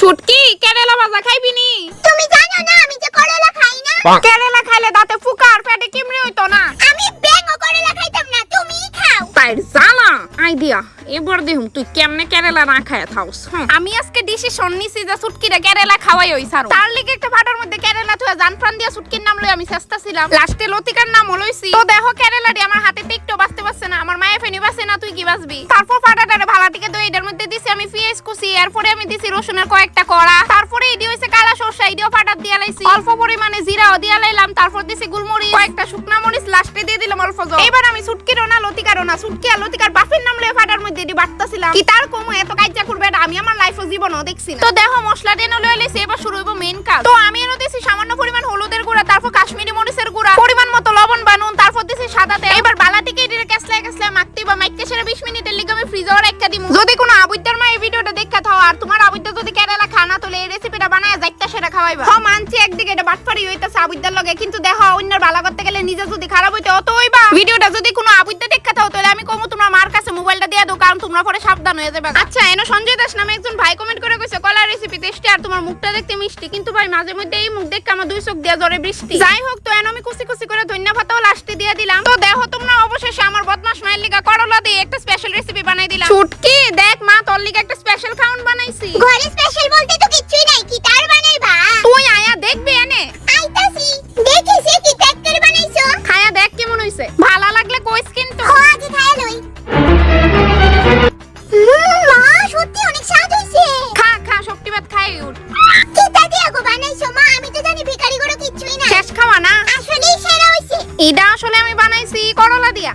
ছুটকি কেরালা ভাজা খাইবি নি? তুমি জানো না আমি যে করলা খাই না। কেরালা খাইলে দাঁতে ফুকা আর পেটে কিমড়ে হইতো না। আমি বেঙ্গ করলা খাইতাম না তুমিই খাও। তাই জানা আইডিয়া এবার দেখুন তুই কেমনে কেরালা না খায় থাউস হুম। আমি আজকে ডিসিশন নিছি যে সুটকিরে কেরালা খাওয়াই হই সারো তার লিগে একটা ভাটার মধ্যে কেরালা তুই জান প্রাণ দিয়া সুটকির নাম লই আমি চেষ্টা ছিলাম। লাস্টে লতিকার নাম লইছি। তো দেখো কেরালাটি আমার হাতে কি বাঁচবি তারপর ফাটাটারে ভালা থেকে দই এটার মধ্যে দিছি আমি পেঁয়াজ কুচি, এরপরে আমি দিছি রসুনের কয়েকটা কড়া। তারপরে এডি হইছে কালা সরষা, এডিও ফাটার দিয়া লাইছি। অল্প পরিমাণে জিরাও দিয়া লাইলাম, তারপর দিছি গুলমরিচ। কয়েকটা শুকনা মরিচ লাস্টে দিয়ে দিলাম অল্প জল। এবার আমি সুটকিরও না লতিকারও না সুটকি আর লতিকার বাপের নাম লয়ে ফাটার মধ্যে এডি বাটতাছিলাম। কি তার কমু, এত কাজটা করবে এটা আমি আমার লাইফে জীবনও দেখছি না। তো দেখো মশলা দিয়ে লয়ে লইছি এবার শুরু হইব মেইন কাজ। তো আমি এনে দিছি সামান্য পরিমাণ হলুদের গুঁড়া, তারপর কাশ্মীরি মরিচের গুঁড়া, পরিমাণ মতো লবণ বানুন তারপর দিছি সাদা তেল। এবার মাখতে বা মাইকতে সেরা 20 মিনিটের লিগে আমি ফ্রিজে রাখা দিমু। যদি কোনো আবুদ্দার মা এই ভিডিওটা দেখা থাও আর তোমার আবুদ্দা যদি কেরালা খানা তোলে এই রেসিপিটা বানায় যাইতা সেরা খাওয়াইবা। হ মানছি একদিকে এটা বাটপারি হইতাছে আবুদ্দার লগে কিন্তু দেখো অন্যের বালা করতে গেলে নিজে যদি খারাপ হইতে অত হইবা। ভিডিওটা যদি কোনো আবুদ্দা দেখা থাও তাহলে আমি কমু তোমরা মার কাছে মোবাইলটা দিয়ে দাও কারণ তোমরা পরে সাবধান হয়ে যাবে। আচ্ছা এনো সঞ্জয় দাস নামে একজন ভাই কমেন্ট করে কইছে কলা রেসিপি টেস্টি আর তোমার মুখটা দেখতে মিষ্টি। কিন্তু ভাই মাঝে মধ্যে এই মুখ দেখে আমার দুই চোখ দিয়া জরে বৃষ্টি। যাই হোক তো এনো আমি কুচি কুচি করে ধন্যবাদও লাস্টে দিয়ে দিলাম। তো ছুটকি দেখ মা তোর লিগা একটা স্পেশাল খাউন বানাইছি। ঘরে স্পেশাল বলতে তো কিছুই নাই কি তার বানাইবা? তুই আয়া দেখবি এনে। আইতাছি দেখিছি কি ট্যাক্টর বানাইছো। খায়া দেখ কেমন হইছে। ভালো লাগলে কইস কিন্তু। ও আগে খায়া লই। হুম, মা সত্যি অনেক স্বাদ হইছে। খা খা শক্তিবাদ খাই উঠ। কিতা দিয়া গো বানাইছো মা? আমি তো জানি ভিখারি গরু কিছুই না শেষ খাওয়া না? আসলেই সেরা হইছে। এটা আসলে আমি বানাইছি করলা দিয়া।